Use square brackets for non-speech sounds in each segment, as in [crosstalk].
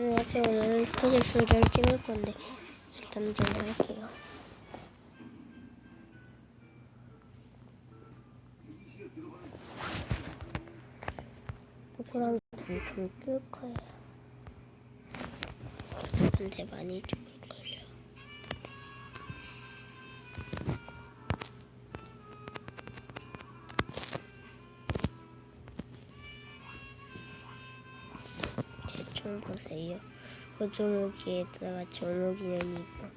안녕하세요. 오늘은 퍼즐 소리를 찍을 건데 일단 좀 할게요. 누구랑 좀끌 거예요. 근데 많이 죽 제총 보세요. 그 조목이에다가 조목이는 이거,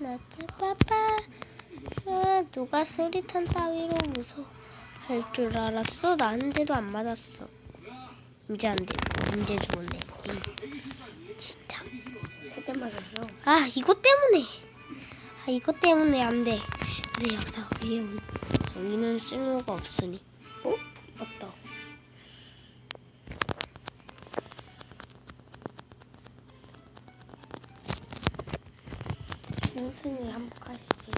나 짜빠빠. 아, 누가 수리탄 따위로 무서 할줄 알았어 나한테도 안 맞았어 이제 안 돼 이제 죽었네 이, 진짜 세대 맞았어. 아 이것 때문에 아 이것 때문에 안 돼 그래 여기서 위에 올- 여기는 쓸모가 없으니 어? 맞다. 승승이 한복하시지.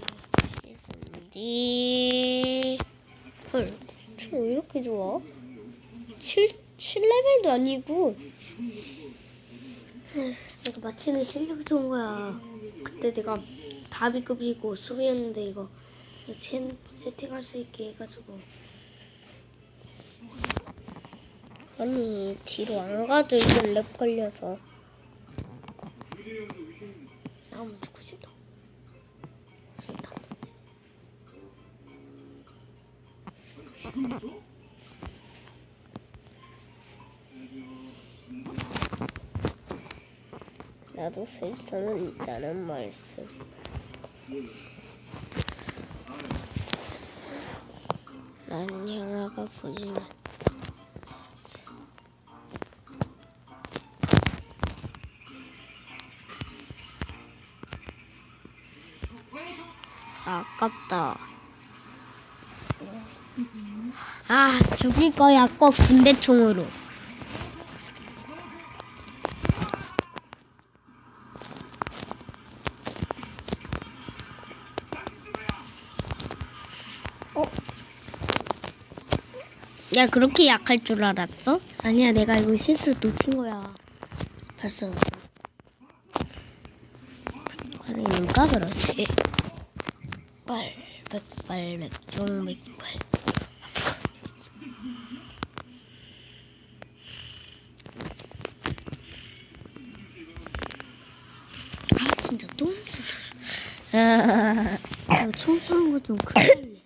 디 헐, 왜 이렇게 좋아? 7, 7레벨도 아니고 [sighs] 내가 마치는 실력이 좋은 거야. 그때 내가 다비급이고 수비였는데 이거 세, 세팅할 수 있게 해가지고 아니 뒤로 안 가죠 이거 렉 걸려서 나오면 죽고 나도 쓸 수는 있다는 말씀. 난 영화가 보지만 아깝다 아 죽일 거야 꼭 군대총으로 어? 야 그렇게 약할 줄 알았어? 아니야, 내가 이거 실수 놓친 거야. 벌써. 그러니까 그렇지 빨 백발 백종 백발 아, 진짜 또. 아, 이거 총 쏘는 거좀 큰일이네.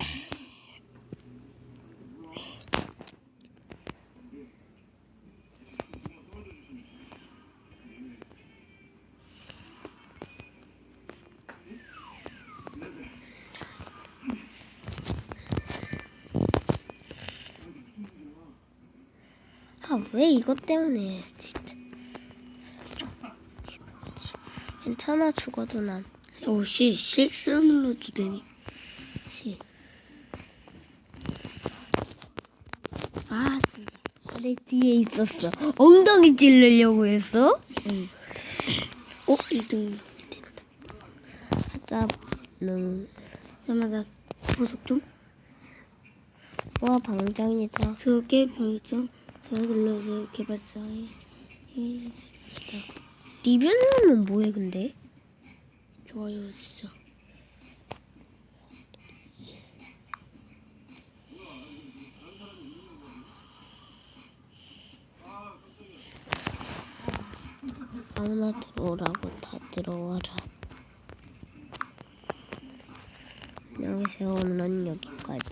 아, 왜 이것 때문에 진짜 괜찮아 죽어도 난 오, 씨, 실수로 눌러도 되니? 씨. 아, 진짜. 내 뒤에 있었어. 엉덩이 찌르려고 했어? 응. 어, 1등 됐다. 하자는 잠깐만, 나 보석 좀. 와 방장이다. 저게 별점 잘 눌러서 개발사에 해. 리뷰는 뭐해 근데? 좋아요 진짜. 아무나 들어오라고 다 들어와라. 안녕하세요. 오늘은 여기까지.